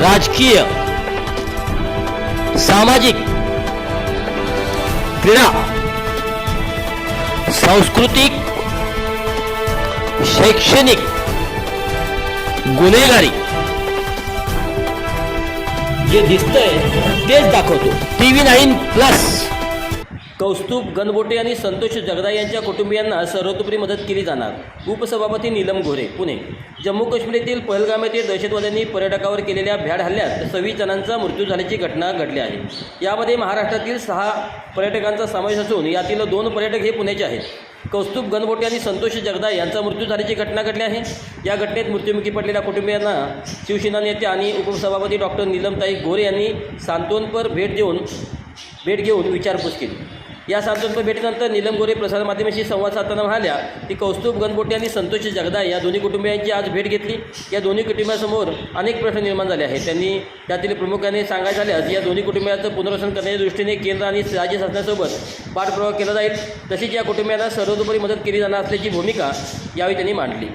राजकीय सामाजिक क्रीडा सांस्कृतिक शैक्षणिक गुन्हेगारी. जे दिसतंय तेच दाखवतो. T V nine plus. Kaustubh Ganbote आणि संतोष जगदाई यांच्या कुटुंबियांना सर्वतोपरी मदत केली जाणार. उपसभापती नीलम गोरे पुणे. जम्मू काश्मीर येथील पहलगाम येथे दहशतवाद्यांनी पर्यटकावर केलेल्या भ्याड हल्ल्यात सव्वीस जणांचा मृत्यू झाल्याची घटना घडली आहे. यामध्ये महाराष्ट्रातील सहा पर्यटकांचा समावेश असून यातील दोन पर्यटक हे पुण्याचे आहेत. कौस्तुभ गणबोटे आणि संतोष जगदाई यांचा मृत्यू झाल्याची घटना घडली आहे. या घटनेत मृत्युमुखी पडलेल्या कुटुंबियांना शिवसेना नेते आणि उपसभापती डॉक्टर नीलमताई गोरे यांनी सांत्वनपर भेट देऊन भेट घेऊन विचारपूस केली. या सांत्वनपर भेटीनंतर नीलम गोरे प्रसारमाध्यमांशी संवाद साधताना म्हणाल्या की कौस्तुभ गणपोटे आणि संतोष जगदाय या दोन्ही कुटुंबियांची आज भेट घेतली. या दोन्ही कुटुंबासमोर अनेक प्रश्न निर्माण झाले आहेत. त्यांनी त्यातील प्रमुखाने सांगायचं झाल्यास या दोन्ही कुटुंबियांचं पुनर्वसन करण्याच्या दृष्टीने केंद्र आणि राज्य शासनासोबत पाठपुरावा केला जाईल. तसेच या कुटुंबियांना सर्वतोपरी मदत केली जाणार असल्याची भूमिका यावेळी त्यांनी मांडली.